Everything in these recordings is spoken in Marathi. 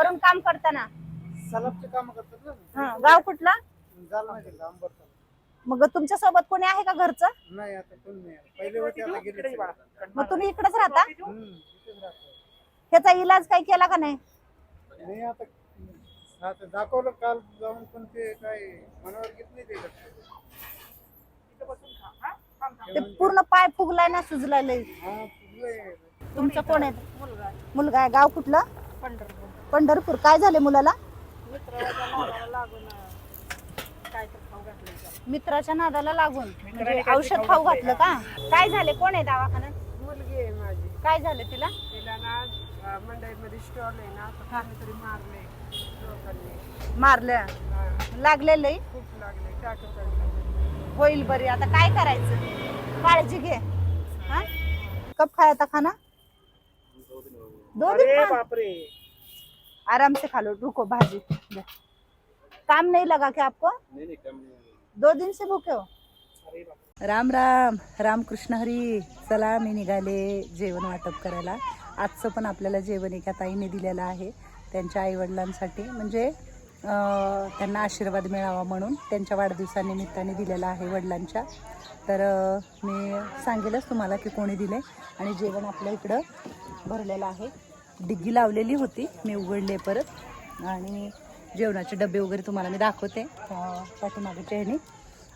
वरून काम करताना. सलाबचे काम करतात ना. हा गाव कुठला. मग तुमच्यासोबत कोणी आहे का घरचं? नाही आता कोण नाही आलं. पहिले होते आता गेले सगळे. मग तुम्ही इकडेच राहता? हम्म, राहतो. ह्याचा इलाज काही केला का नाही? नाही आता आता दाखवलं काल जाऊन पण ते काय मनावर घेत नाही ते डॉक्टर. ते पूर्ण पाय फुगलाय ना सुजलाय लय. हा फुगलंय. तुमचं कोण आहे. मुलगा आहे. गाव कुठलं? पंढरपूर. काय झाले मुलाला? मित्राच्या नादाला लागून म्हणजे औषध खाऊ घातलं. का? काय झाले? कोण आहे दवाखान्यात? मुलगी आहे माझी. काय झाले तिला? तिला ना मंडईमध्ये स्टॉल आहे ना तर. कोणीतरी मारले लोकांनी मारल्या? हा, लागले लय खूप लागले टाकं पडलं होईल बरी. आता काय करायचं? काळजी घे. हा? कब खाया था खाना. दो दिन खा- बापरे. आराम से खा लो रुको भाजी। काम नहीं लगा क्या आपको? दो दिन से भूखे हो. बापरे राम. राम रामकृष्ण हरी. चला मी निघाले जेवण वाटप करायला. आजचं पण आपल्याला जेवण एका ताईने दिलेलं आहे त्यांच्या आईवडिलांसाठी. म्हणजे त्यांना आशीर्वाद मिळावा म्हणून त्यांच्या वाढदिवसानिमित्ताने दिलेला आहे वडिलांच्या. तर मी सांगेलच तुम्हाला की कोणी दिले. आणि जेवण आपल्या इकडं भरलेलं आहे. डिग्गी लावलेली होती. मी उघडले परत. आणि जेवणाचे डबे वगैरे तुम्हाला मी दाखवते. अं, पाठीमागच्या ह्याने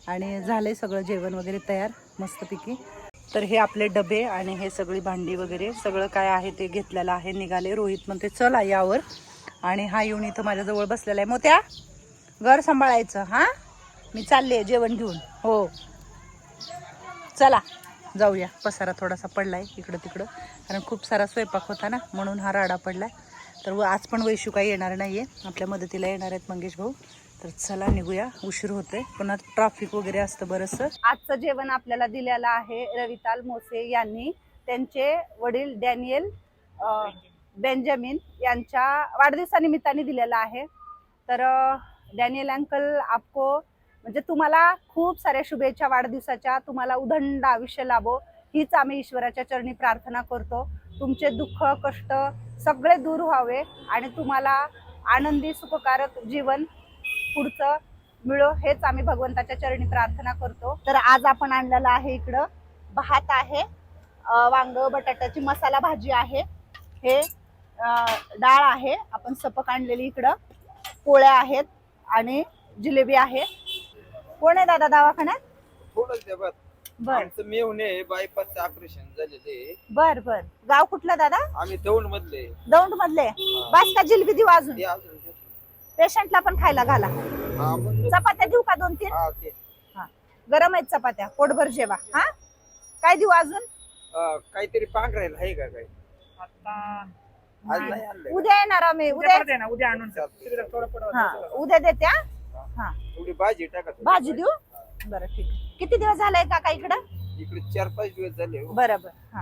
आणि झालं आहे सगळं जेवण वगैरे तयार मस्तपैकी. तर हे आपले डबे आणि हे सगळी भांडी वगैरे सगळं काय आहे ते घेतलेलं आहे निघाले. रोहित म्हणते चला यावर. आणि हा येऊन इथं माझ्याजवळ बसलेला आहे. मोत्या घर सांभाळायचं हां? मी चालले जेवण घेऊन. हो. चला. जाऊया. पसारा थोडासा पडला आहे इकडं तिकडं. कारण खूप सारा स्वयंपाक होता ना म्हणून हा राडा पडला तर व आज पण वैशू काही येणार नाही आहे आपल्या मदतीला येणार आहेत मंगेश भाऊ. तर चला निघूया. उशीर होतोय. पुन्हा ट्रॅफिक वगैरे असतं बरंचसं आजचं जेवण आपल्याला दिलेलं आहे रविताल मोसे यांनी. त्यांचे वडील डॅनियल बेंजामिन यांच्या वाढदिवसानिमित्ताने दिलेलं आहे. तर डॅनियल अंकल आपको म्हणजे तुम्हाला खूप साऱ्या शुभेच्छा वाढदिवसाच्या तुम्हाला उदंड आयुष्य लाभो हीच आम्ही ईश्वराच्या चरणी प्रार्थना करतो. तुमचे दुःख कष्ट सगळे दूर व्हावे आणि तुम्हाला आनंदी सुखकारक जीवन पुढचं मिळो हेच आम्ही भगवंताच्या चरणी प्रार्थना करतो. तर आज आपण आणलेलं आहे इकडं भात आहे वांग बटाट्याची मसाला भाजी आहे हे डाळ आहे आपण सपक आणलेली इकडं पोळ्या आहेत आणि जिलेबी आहे. कोण आहे दादा दवाखान्यात? थोडंच द्या बस बर. आमचं मेवणे बायपासचं ऑपरेशन झालेले बर बर. गाव कुठलं दादा? आम्ही दौंड मधले दौंड मधले बास का जिलबी देऊ अजून? ते अजून. पेशंटला पण खायला घाला. हा चपात्या देऊ का दोन तीन हा ते. गरम आहेत चपात्या. पोटभर जेवा. हा? काय देऊ अजून? अं, काहीतरी पांघरायला आहे का काही? आता आज नाही. आणलंय उद्या येणार आम्ही. उद्या उद्या आणून ठेव. तिकडे थोडं पडवं. हा. उद्या देते हा? हा थोडी भाजी टाका थोडी. भाजी देऊ? बरं ठीक आहे. किती दिवस झालाय काका इकडं? इकडे चार पाच दिवस झाले हो. बरं बरं हा.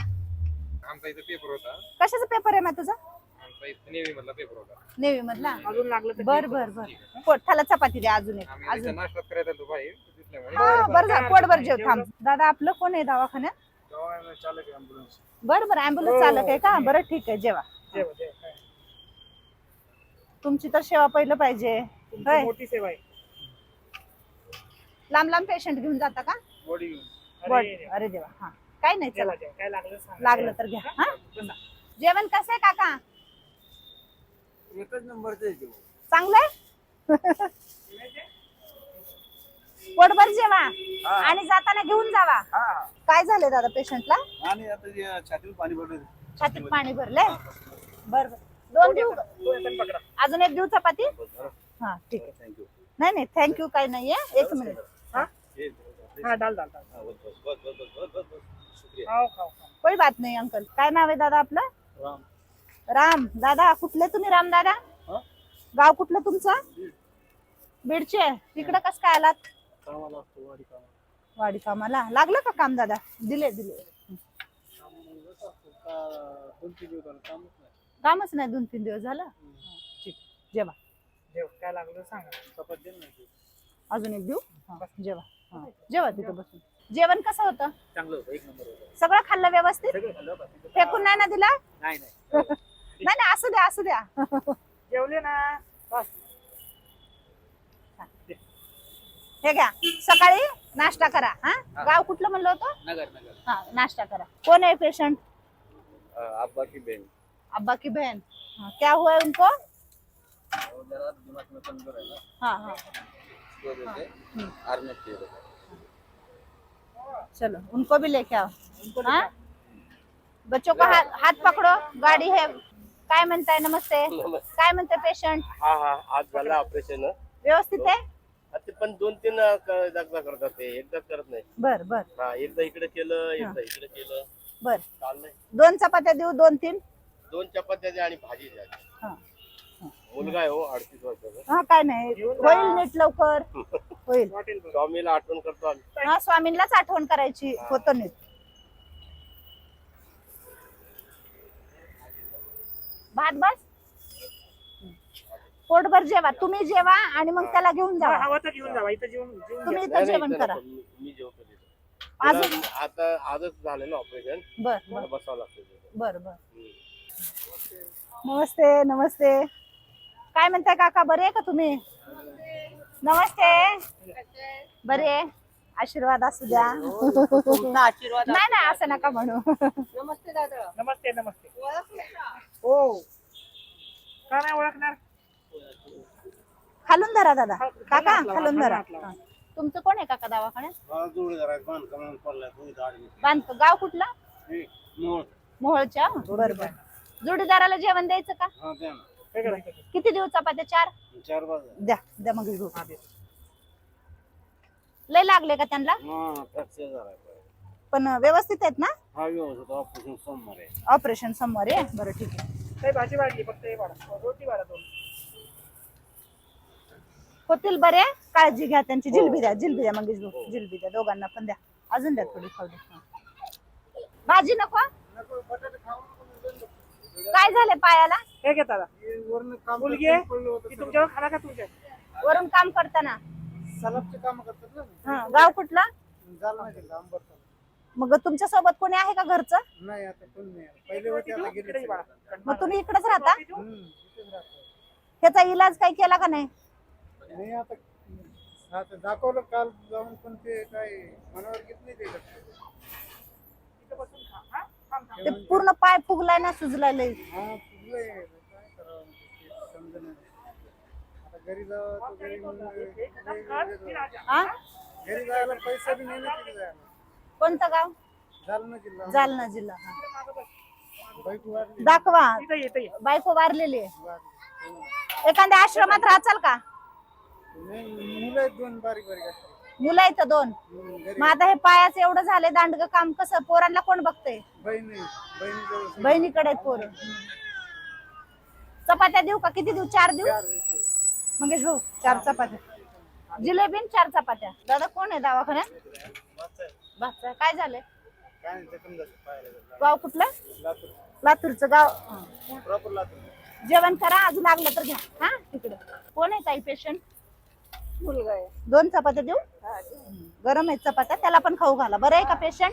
आमचा इथं पेपर होता. कशाचा पेपर आहे मग तुझा? आमचा इथं नेव्ही मधला पेपर होता. नेव्ही मधला अजून लागलं तर बर बर बर. पोटाला चपाती द्या अजून एक आम्ही इथं अजून. नाश्ता करायला आलो बाहेर दिसल्यामुळे हा बरं झालं. पोटभर जेव थांब. दादा आपलं कोण आहे दवाखान्यात? चालक. बरं बरं अँब्युलन्स चालक आहे का? बरं ठीक आहे. जेवा. तुमची तर सेवा पहिलं पाहिजे. मोठी सेवा आहे. लांब लांब पेशंट घेऊन जाता का? बॉडी घेऊन. बरं. अरे अरे देवा. हा. काय नाही चला. काय लागलं सांगा. लागलं तर घ्या. हा? जेवण कसं आहे काका? एकच नंबरचं आहे जेवण. चांगलंय पोटभर जेवा. आणि जाताना घेऊन जावा. हा. काय झालंय दादा पेशंटला आणि आता जे छातीत पाणी भरलं. छातीत पाणी भरलंय? बर बर. दोन देऊ का? अजून एक देऊ चपाती हा ठीक आहे. थँक्यू नाही नाही थँक्यू काही नाहीये. एक मिनिट हा? डाल डाल डाल. खाओ खाओ खाओ. कोई बात नाही अंकल. काय नाव आहे दादा आपलं? राम. राम. दादा कुठले तुम्ही राम दादा? गाव कुठलं तुमचं? बीडचे. तिकडं कस काय आलात? कामाला असतो वाडी कामाला. वाडी कामाला. लागलं का काम दादा? दिले दिले. कामच नाही दोन तीन दिवस झालं. ठीक जेवा. जेव काय लागलं सांगा. चपाती दे ना. एक. अजून एक देऊ? हा, जेवा. हा, जेवा तिथं बसून. जेवण कसं होतं? चांगलं होतं एक नंबर होतं. सगळं खाल्लं व्यवस्थित? सगळं खाल्लं बा. फेकून नाही ना दिला? नाही नाही. नाही नाही असू द्या असू द्या. जेवले ना. बस. हे घ्या सकाळी नाश्ता करा हा? गाव कुठलं म्हणलं होतं? नगर नगर. हा नाश्ता करा. कौन है पेशेंट? की बहन अब्बा की बहन हाँ, क्या हुआ है उनको? है ना हाँ. हाँ चलो उनको भी लेके आओ. हाँ? बच्चों को हाथ हाथ पकड़ो. गाडी है. काय म्हणताय? नमस्ते. काय म्हणते पेशंट हा हा. आज झालं ऑपरेशन व्यवस्थित आहे? ते पण दोन तीन जागदा करतात ते. एकदा करत नाही. बर बर. हा एकदा इकडे केलं एकदा इकडे केलं. बर. चाललंय. दोन चपात्या देऊ दोन तीन? दोन चपात्या द्या आणि भाजी द्या. हा. मुलगा आहे हो अडतीस वर्षाचा. हा काय नाही. होईल नीट लवकर. होईल. स्वामीला आठवण करतो आम्ही. हा स्वामींनाच आठवण करायची. होतं नीट. भात बस पोटभर जेवा. तुम्ही जेवा आणि मग त्याला घेऊन हा, जावा हवं तर घेऊन जावा. इथं जेवून जेवून तुम्ही. इथं नाही, नाही, जेवण करा. मी मी जेवतो तिथं. अजून? तिला आता आजच झालं ना ऑपरेशन बर बर. बसावं लागतं तिथं. बर बर. हम्म. नमस्ते नमस्ते. काय म्हणताय काका बरे आहे का तुम्ही? नमस्ते. बरे आहे. आशीर्वाद असू द्या. आशीर्वाद नाही नाही असं नका म्हणू. नमस्ते दादा नमस्ते. नमस्ते हो. का नाही ओळखणार? खालून धरा दादा. हा, काका खालून धरा. हा. तुमचं कोण आहे काका दवाखान्यात. बांधतो गाव कुठला? हे. मोहोळच्या? बरं बरं. जोडीदाराला जेवण द्यायचं का? हा, द्या ना. हे हे. किती दिवस चपात्या? चार? चार बाजू. द्या द्या मग घेऊ. हा. लय लागले का त्यांना? हा फ्रॅक्चर झालाय पाय. पण व्यवस्थित आहेत ना? हा व्यवस्थित ऑपरेशन सोमवार आहे. ऑपरेशन सोमवारी आहे? बरं ठीक आहे. काही भाजी वाढली फक्त हे वाढा. रोटी वाढा दोन. होतील बरे? काळजी घ्या त्यांची. जिलबी द्या जिलबी द्या मंगेश भाऊ. जिलबी द्या. दोघांना पण द्या. अजून द्या थोडी खाऊ द्या. हा. भाजी नको? नको, बटाटे खाऊ नको. काय झालंय पायाला? हे घे दादा. वरनं काम मुलगी करताना आहे. ती. तुमच्यावर खाना का तुमच्या वरून काम करताना. सलाबचे काम करतात ना. हा गाव कुठला? झालं मग तुमच्यासोबत कोणी आहे का घरचं? नाही आता कोण नाही. पहिले होते आता गेले इकडे वाढा सगळे. मग तुम्ही इकडेच राहता? हम्म, इथेच राहतो. ह्याचा इलाज काही केला का नाही? नाही आता आता दाखवलं काल जाऊन पण ते काय मनावर घेत नाही ते लक्ष. ते पूर्ण पाय फुगलाय ना सुजलाय लय हा फुगलंय काय करावं ते समजेना. आता घरी जावं तर घरी मग एक कदम वेगवेगळे कर, जावं. फिर आ जा. हा घरी जायला पैसा बी नाही ना तिथे जायला कोणतं गाव जालना जिल्हा जालना जिल्हा हा. मागं बस. बाईक वाढली दाखवा. बायको वारलेली आहे वाढली. एखाद्या आश्रमात राहचाल का नाही मुलं आहेत दोन बारीक बारीक असतात मुलं आहेत दोन. मग आता हे पायाचं एवढं झालंय दांडग काम कसं? पोरांना कोण बघतंय? बहिणीकडे पोरं. चपात्या देऊ का? किती देऊ? चार देऊ. मंगेश भाऊ चार चपात्या. जिलेबी आणि चार चपात्या. दादा कोण आहे दवाखान्यात? काय झालंय? झाली. गाव कुठलं? लातूर. लातूरचं गाव. जेवण करा अजून लागलं तर घ्या. हा तिकडे. कोण आहे ताई पेशंट मुलगा आहे. दोन चपात्या देऊ? गरम आहेत चपात्या त्याला पण खाऊ घाला. बरं आहे का पेशंट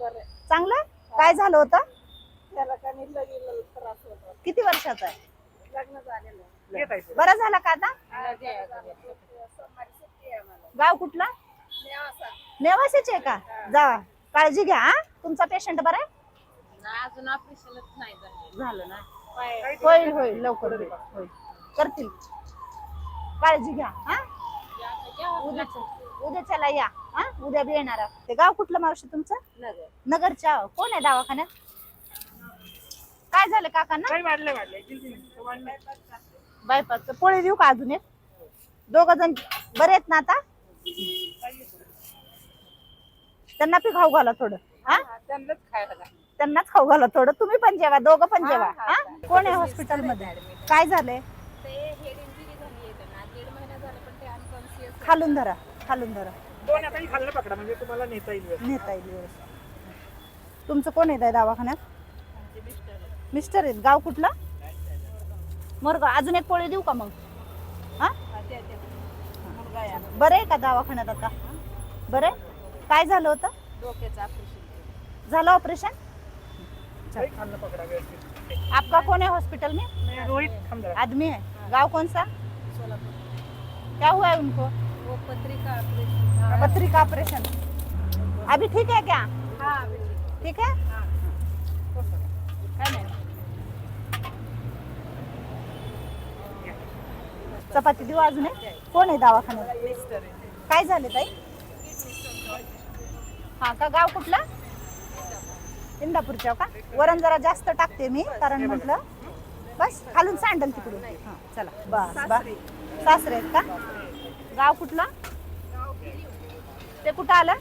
बरं चांगलं? काय झालं होतं? त्याला त्रास किती वर्षाचा आहे? लग्न झालेलं आहे. ये ताई. बरं झालं का आता? लगे आहे. का? सोमवारी सुट्टी आहे आम्हाला. गाव कुठलं? नेवासा. नेवासीच आहे का? जा काळजी घ्या हा. तुमचा पेशंट बरं आहे? नाही, अजून ऑपरेशनच नाही झालं. झालं ना? होईल होईल लवकर होईल. होईल. करतील. काळजी घ्या हा. उद्या उद्याच्याला या. हा? उद्या बी येणार आहोत. ते गाव कुठलं मावशी तुमचं? नगर. नगरच्या कोण आहे दवाखान्यात? काय झालं काकांना? काही वाढलंय वाढलंय जिलबी. वाढलंय. बायपासचं पोळी देऊ का अजून एक? दोघ जण बरे आहेत ना आता? त्यांना पी खाऊ घाला थोडं. हा? त्यांनाच खायला घाल. त्यांनाच खाऊ घाला थोडं. तुम्ही पण जेवा दोघं पण हा, जेवा. हा, हा? कोण आहे हॉस्पिटलमध्ये? काय झालंय ते हेड इंजुरी झाली आहे त्यांना दीड महिना झाला पण ते अनकॉन्शियस खालून धरा खालून धरा. दोन हाताने खाल्लं पकडा म्हणजे तुम्हाला नेता येईल व्यवस्थित. नेता येईल व्यवस्थित. तुमचं कोण येत आहे दवाखान्यात? मिस्टर आहेत. गाव कुठलं? मोरगाव अजून एक पोळी देऊ का मग? हा? बरं आहे का दवाखान्यात आता? बरं आहे? काय झालं होतं? डोक्याचं ऑपरेशन झालं ऑपरेशन काही खाल्लं पकडा व्यवस्थित. आपटे आपका कौन है हॉस्पिटल में? मैं रोहित खमदर. आदमी है गांव कौन सा क्या हुआ है उनको? वो पत्रिका ऑपरेशन पत्रिका ऑपरेशन अभी ठीक है क्या? हाँ अभी ठीक. है? चपाती देऊ अजून? कोण आहे दवाखान्यात? काय झाले ताई? हा का गाव कुठला? इंदापूरच्या का? वरण जरा जास्त टाकते मी कारण म्हटलं बस खालून सांडल तिकडून. हा, चला. बस बस. सासरे का? गाव कुठला? ते कुठं आलं?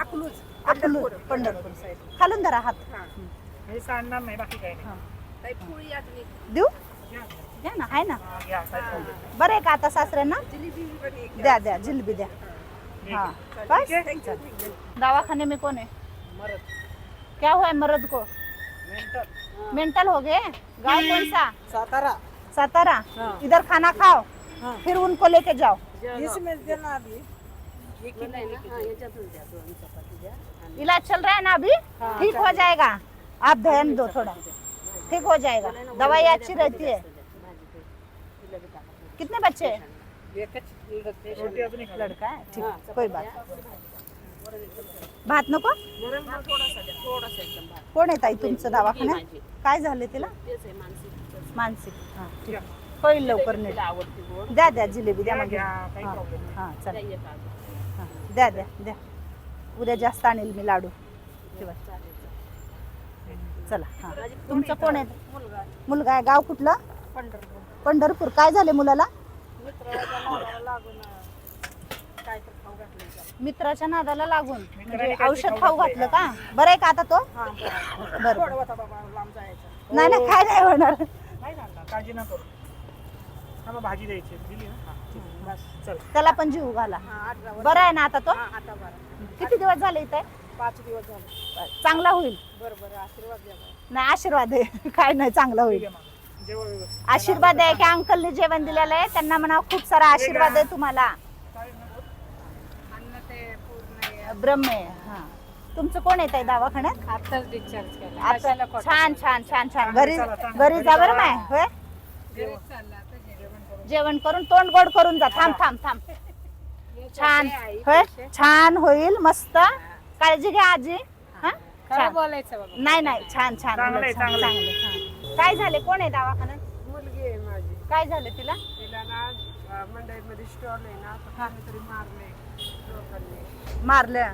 अकलूज अकलूज पंढरपूर साईड खालून धरा हात. हे. नाही बाकी काही पोळी देऊ. द्या ना आहे ना. बरं आहे का आता सासऱ्यांना? द्या द्या जिलबी द्या. हाँ. बस। दवाखाने में कौन है? क्या हुआ है मर्द को? मेंटल. हो गए? गांव कौन सा? सातारा. सातारा. इधर खाना खाओ. फिर उनको लेके जाओ इसमें देना अभी इलाज चल रहा है ना अभी ठीक हो जाएगा आप ध्यान दो थोड़ा ठीक हो जाएगा दवाई अच्छी रहती है कितने बच्चे हैं? लड़का है ठीक कोई बात भात नको कोण आहे ताई तुमचं दवाखान्यात काय झाले तिला मानसिक हा ठीक आहे. होईल लवकर नीट. द्या द्या जिलेबी द्या मग. काही हा, problem नाही. हा चला हा, द्या द्या द्या. उद्या जास्त आणेल मी लाडू. ठेवा. चला हा. तुमचं कोण आहे. मुलगा आहे. गाव कुठलं? पंढरपूर. काय झाले मुलाला? मित्राच्या नादाला लागून म्हणजे औषध खाऊ घातलं का? बरं आहे का आता तो? बरं. नाही नाही काय नाही होणार. नाही झालं काळजी न करू हा मग भाजी द्यायची दिली ना? हा, ठीक आहे. बस चल. त्याला पण जीव घाला. बरं आहे ना आता तो? किती दिवस झाले इथे? पाच दिवस झाले. चांगला होईल. बरोबर आशीर्वाद द्या नाही आशीर्वाद आहे. काय नाही चांगला ठीक होईल आहे मग. जेवण व्यवस्थित. आशीर्वाद आहे की अंकलने जेवण दिलेलं आहे? त्यांना म्हणा खूप सारा आशीर्वाद आहे तुम्हाला. ब्रह्म आहे हा. तुमचं कोण येत आहे दवाखान्यात? आताच डिस्चार्ज केला. आता छान छान छान छान. घरी घरी जा बरं माय होय? जेवण करून तोंड गोड करून जा. थांब थांब थांब. छान. होय? छान होईल मस्त. काळजी घ्या आजी. हा? छान. बोलायचं बाबा. नाही नाही. छान छान. चांगलं आहे, उलट छान, चांगलं आहे. चांगलं, छान. काय झाले? कोण आहे दवाखान्यात? मुलगी आहे माझी. काय झालं तिला? तिला ना मंडईमध्ये स्टॉल आहे ना तर कोणीतरी मारले लोकांनी. मारलं?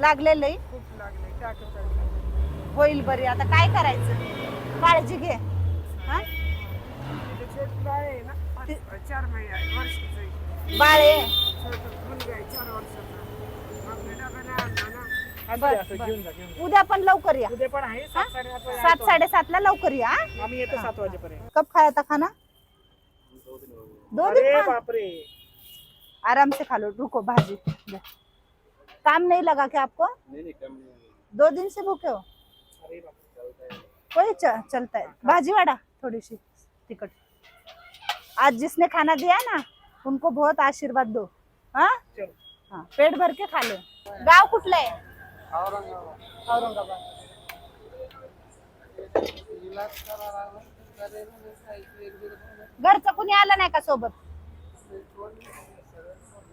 लागलेलं खूप लागले टाकत होईल बरी. आता काय करायचं? काळजी घे. हा? ते छोट बाळ आहे ना पाच- चार महिने आहे, वर्षाचं आहे. बाळे. छोटं मुलगा आहे चार वर्षाचा. मग मी डब्याने आणला ना असं बर, द्या, असं बर. घेऊन जा घेऊन उद्या पण लवकर या. उद्या पण आहे सात साडेआठ वाजता सात येतो. साडेसात ला लवकर या हा? आम्ही येतो सात वाजेपर्यंत. कब खाया था खाना? दो दिन अरे? बापरे. आराम से खा लो रुको भाजी। काम नहीं लगा क्या आपको? नहीं नहीं कम नहीं. होगी। दो दिन से भूखे हो. अरे बापरे. कोई च, चलता है भाजी वाड़ा थोड़ी सी टिकट आज जिसने खाना दिया ना उनको बहुत आशीर्वाद दो। हाँ? हाँ पेट भर के खा लो। गाव कुठलं आहे? औरंगाबाद। घरचं कुणी आलं नाही का सोबत?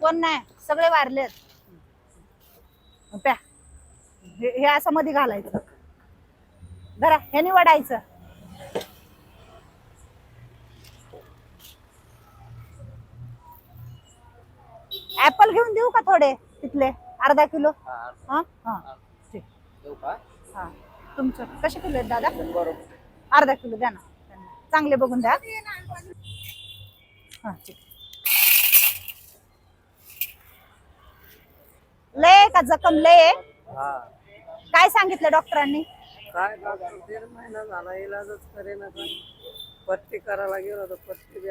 कोण नाही? सगळे वारलेत प्या. हे हे असं मध्ये घालायचं. धरा हे निवडायचं ऍपल घेऊन देऊ का थोडे तिथले? अर्धा किलो? हाँ, हा? हा. ठीक? हा. तुमचं. कसे किलो आहेत दादा? अर्धा किलो द्या ना. त्यांना. चांगले बघून द्या. हा ठीक. लय का जखम? लय आहे? हा. काय सांगितलं डॉक्टरांनी? काय डॉक्टर दीड महिना झाला इलाजच करेना पण. पट्टी करायला गेलो तर पट्टी बी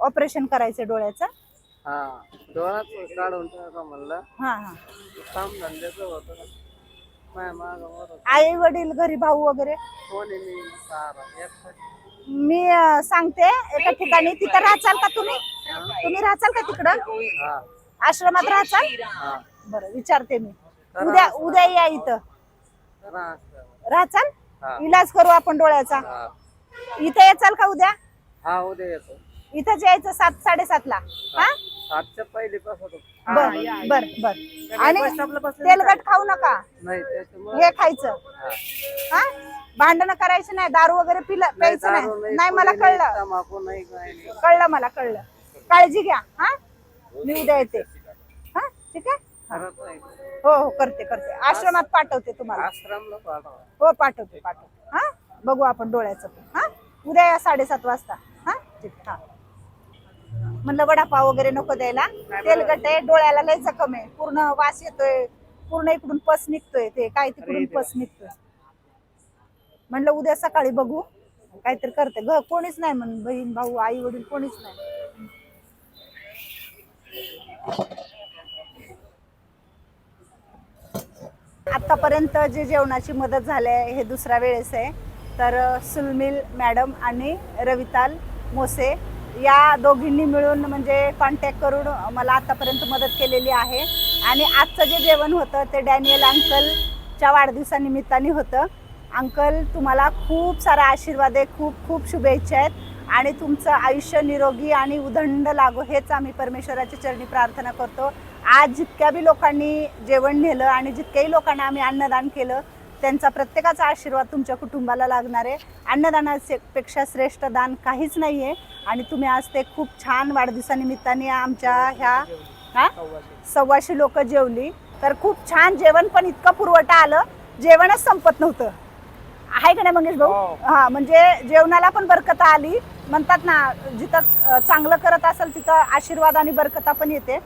ऑपरेशन करायचं डोळ्याचं? हा डोळ्यात काढून टाका म्हणलं. हा हा. काम धंद्याचं होतं. ना माय माग वर आई वडील घरी भाऊ वगैरे? कोणी मी सारा एकटा मी अं, सांगते एका ठिकाणी तिथं राहचाल का तुम्ही? तुम्ही राहचाल का तिकडं? हा. आश्रमात राहचाल? हा. बरं विचारते मी. उद्या उद्या या इथं. राहचाल? हा. इलाज करू आपण डोळ्याचा. हा. इथं येचाल का उद्या? हा उद्या येतो. इथंच यायचं सात साडेसात ला हा सातच्या पहिले होतं. बर बर बर. आणि तेलकट खाऊ नका. नाही त्याच्यामुळे हे खायचं. हा. भांडण करायचं नाही दारू वगैरे पिलं प्यायचं नाही. नाही मला कळलं. तंबाखू नाही काय नाही. कळलं मला कळलं. काळजी घ्या हा? मी उद्या येते. हा? ठीक आहे? खरंच नाही. हो हो करते करते. आश्रमात पाठवते तुम्हाला. आश्रमला पाठवा. हो पाठवते पाठवते. हा? बघू आपण डोळ्याचं. पण हा? उद्या या साडेसात वाजता. हा? ठीक हा. म्हणलं वडापाव वगैरे नको द्यायला. तेलकट आहे डोळ्याला लय जखम आहे. पूर्ण वास येतोय. पूर्ण इकडून पस निघतोय ते काय तिकडून पस निघतोय. म्हणलं उद्या सकाळी बघू. काहीतरी करते. घ कोणीच नाही म्हणून बहीण भाऊ आई वडील कोणीच नाही. आतापर्यंत जे जेवणाची मदत झाली आहे हे दुसऱ्या वेळेस आहे. तर सुलमिल मॅडम आणि रविताल मोसे या दोघींनी मिळून म्हणजे कॉन्टॅक्ट करून मला आतापर्यंत मदत केलेली आहे. आणि आजचं जे जेवण होतं ते डॅनियल अंकलच्या वाढदिवसानिमित्ताने होतं. अंकल तुम्हाला खूप सारा आशीर्वाद आहे खूप खूप शुभेच्छा आहेत. आणि तुमचं आयुष्य निरोगी आणि उदंड लागो हेच आम्ही परमेश्वराच्या चरणी प्रार्थना करतो. आज जितक्या बी लोकांनी जेवण नेलं आणि जितक्याही लोकांना आम्ही अन्नदान केलं त्यांचा प्रत्येकाचा आशीर्वाद तुमच्या कुटुंबाला लागणार आहे. अन्नदानापेक्षा श्रेष्ठ दान काहीच नाही आहे आणि तुम्ही आज ते खूप छान वाढदिवसानिमित्ताने आमच्या ह्या हा? सव्वाशे लोक जेवली. तर खूप छान जेवण पण इतकं पुरवठा आलं. जेवणच संपत नव्हतं. आहे का नाही मंगेश भाऊ? हो. हा म्हणजे जेवणाला पण बरकता आली. म्हणतात ना जिथं चांगलं करत असेल तिथं आशीर्वाद आणि बरकता पण येते.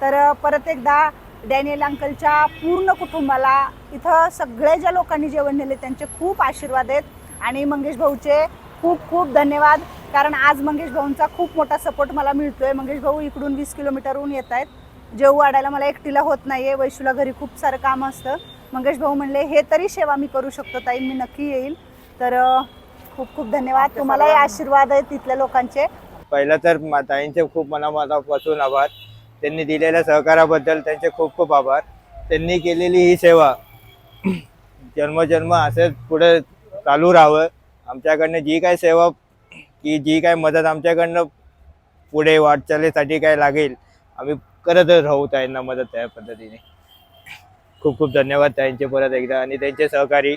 तर परत एकदा डॅनियल अंकलच्या पूर्ण कुटुंबाला इथं सगळे ज्या लोकांनी जेवण नेले त्यांचे खूप आशीर्वाद आहेत. आणि मंगेश भाऊचे खूप खूप धन्यवाद. कारण आज मंगेश भाऊंचा खूप मोठा सपोर्ट मला मिळतोय. मंगेश भाऊ इकडून वीस किलोमीटरहून येत आहेत. जेवू वाढायला मला एकटीला होत नाहीये. वैशूला घरी खूप सारं काम असतं. मंगेश भाऊ म्हणले हे तरी सेवा मी करू शकतो ताई. मी नक्की येईल. तर खूप खूप धन्यवाद. तुम्हालाही आशीर्वाद आहेत तिथल्या लोकांचे. पहिलं तर ताईंचे खूप मनामनापासून आभार. त्यांनी दिलेल्या सहकाराबद्दल त्यांचे खूप खूप आभार. त्यांनी केलेली ही सेवा जन्मजन्म असंच पुढे चालू राहावं. आमच्याकडनं जी काय सेवा की जी काय मदत आमच्याकडनं पुढे वाटचालीसाठी काय लागेल आम्ही करतच राहू त्यांना मदत त्या पद्धतीने. खूप खूप धन्यवाद त्यांचे परत एकदा आणि त्यांचे सहकारी.